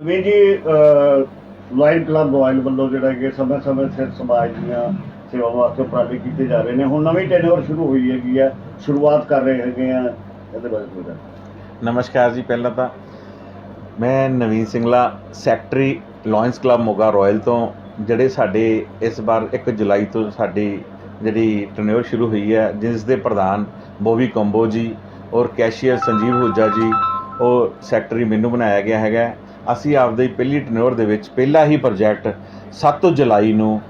ਵੀ ਜੀ lion club royal ਵੱਲੋਂ ਜਿਹੜਾ ਕਿ ਸਮੇਂ ਸਮੇਂ ਸਿਰ ਸਮਾਜ ਦੀਆਂ ਸੇਵਾਵਾਂ ਵਾਸਤੇ ਉਪਰਾਲੇ ਕੀਤੇ ਜਾ ਰਹੇ ਨੇ। ਹੁਣ ਨਵੀਂ ਟੈਨਰ ਸ਼ੁਰੂ ਹੋਈ ਹੈਗੀ ਆ ਸ਼ੁਰੂਆਤ ਕਰ ਰਹੇ ਹੈਗੇ ਆ। ਇਹਦੇ ਬਾਰੇ ਕੋਈ ਨਮਸਕਾਰ ਜੀ, ਪਹਿਲਾਂ ਤਾਂ ਮੈਂ Naveen Singla secretary lions club Moga royal ਤੋਂ, ਜਿਹੜੇ ਸਾਡੇ ਇਸ ਵਾਰ 1 ਜੁਲਾਈ ਤੋਂ ਸਾਡੀ ਜਿਹੜੀ ਟਰਨਿਓਰ ਸ਼ੁਰੂ ਹੋਈ ਹੈ, ਜਿਸ ਦੇ ਪ੍ਰਧਾਨ ਬੋਵੀ ਕੰਬੋ ਜੀ ਔਰ ਕੈਸ਼ੀਅਰ ਸੰਜੀਵ ਹੁਜਾ ਜੀ, ਉਹ ਸੈਕਟਰੀ ਮੈਨੂੰ ਬਣਾਇਆ ਗਿਆ ਹੈਗਾ। ਅਸੀਂ ਆਪਦੇ ਪਹਿਲੀ ਟਰਨਿਓਰ ਦੇ ਵਿੱਚ ਪਹਿਲਾ ਹੀ ਪ੍ਰੋਜੈਕਟ 7 ਜੁਲਾਈ ਨੂੰ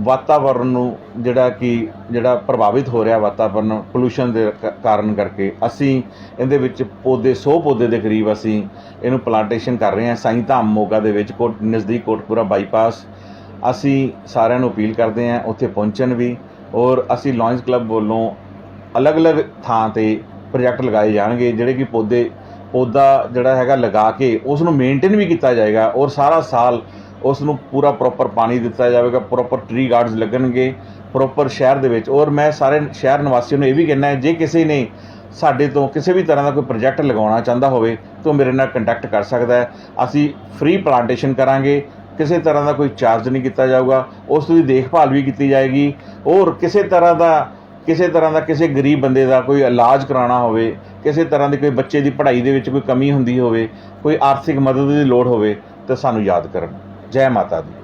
ਵਾਤਾਵਰਣ ਨੂੰ ਜਿਹੜਾ ਕਿ ਜਿਹੜਾ ਪ੍ਰਭਾਵਿਤ ਹੋ ਰਿਹਾ ਵਾਤਾਵਰਣ ਪੋਲੂਸ਼ਨ ਦੇ ਕ- ਕਾਰਨ ਕਰਕੇ, ਅਸੀਂ ਇਹਦੇ ਵਿੱਚ ਪੌਦੇ 100 ਪੌਦੇ ਦੇ ਕਰੀਬ ਅਸੀਂ ਇਹਨੂੰ ਪਲਾਂਟੇਸ਼ਨ ਕਰ ਰਹੇ ਹਾਂ। ਸਾਈਂ ਧਾਮ ਮੋਗਾ ਦੇ ਵਿੱਚ ਕੋਟ, ਨਜ਼ਦੀਕ ਕੋਟਪੁਰਾ ਬਾਈਪਾਸ ਅਸੀਂ ਸਾਰਿਆਂ ਨੂੰ ਅਪੀਲ ਕਰਦੇ ਹਾਂ ਉੱਥੇ ਪਹੁੰਚਣ ਵੀ ਔਰ ਅਸੀਂ ਲਾਇਨਸ ਕਲੱਬ ਵੱਲੋਂ ਅਲੱਗ-ਅਲੱਗ ਥਾਂ ਤੇ ਪ੍ਰੋਜੈਕਟ ਲਗਾਏ ਜਾਣਗੇ, ਜਿਹੜੇ ਕਿ ਪੌਦੇ ਪੌਦਾ ਜਿਹੜਾ ਹੈਗਾ ਲਗਾ ਕੇ ਉਸ ਨੂੰ ਮੇਨਟੇਨ ਵੀ ਕੀਤਾ ਜਾਏਗਾ ਔਰ ਸਾਰਾ ਸਾਲ ਉਸ ਨੂੰ ਪੂਰਾ ਪ੍ਰੋਪਰ ਪਾਣੀ ਦਿੱਤਾ ਜਾਵੇਗਾ ਪ੍ਰੋਪਰ ਟਰੀ ਗਾਰਡਸ ਲੱਗਣਗੇ ਪ੍ਰੋਪਰ ਸ਼ਹਿਰ ਦੇ ਵਿੱਚ। ਔਰ ਮੈਂ ਸਾਰੇ ਸ਼ਹਿਰ ਨਿਵਾਸੀਆਂ ਨੂੰ ਇਹ ਵੀ ਕਹਿਣਾ ਹੈ, ਜੇ ਕਿਸੇ ਨੇ ਸਾਡੇ ਤੋਂ ਕਿਸੇ ਵੀ ਤਰ੍ਹਾਂ ਦਾ ਕੋਈ ਪ੍ਰੋਜੈਕਟ ਲਗਾਉਣਾ ਚਾਹੁੰਦਾ ਹੋਵੇ, ਤਾਂ ਮੇਰੇ ਨਾਲ ਕੰਟੈਕਟ ਕਰ ਸਕਦਾ ਹੈ। ਅਸੀਂ ਫ੍ਰੀ ਪਲਾਂਟੇਸ਼ਨ ਕਰਾਂਗੇ, ਕਿਸੇ ਤਰ੍ਹਾਂ ਦਾ ਕੋਈ ਚਾਰਜ ਨਹੀਂ ਕੀਤਾ ਜਾਊਗਾ, ਉਸ ਦੀ ਦੇਖਭਾਲ ਵੀ ਕੀਤੀ ਜਾਏਗੀ, ਔਰ ਕਿਸੇ ਤਰ੍ਹਾਂ ਦਾ ਕਿਸੇ ਤਰ੍ਹਾਂ ਦਾ ਕਿਸੇ ਗਰੀਬ ਬੰਦੇ ਦਾ ਕੋਈ ਇਲਾਜ ਕਰਾਉਣਾ ਹੋਵੇ, ਕਿਸੇ ਤਰ੍ਹਾਂ ਦੀ ਕੋਈ ਬੱਚੇ ਦੀ ਪੜ੍ਹਾਈ ਦੇ ਵਿੱਚ ਕੋਈ ਕਮੀ ਹੁੰਦੀ ਹੋਵੇ, ਕੋਈ ਆਰਥਿਕ ਮਦਦ ਦੀ ਲੋੜ ਹੋਵੇ, ਤਾਂ ਸਾਨੂੰ ਯਾਦ ਕਰਨ। ਜੈ ਮਾਤਾ ਦੀ।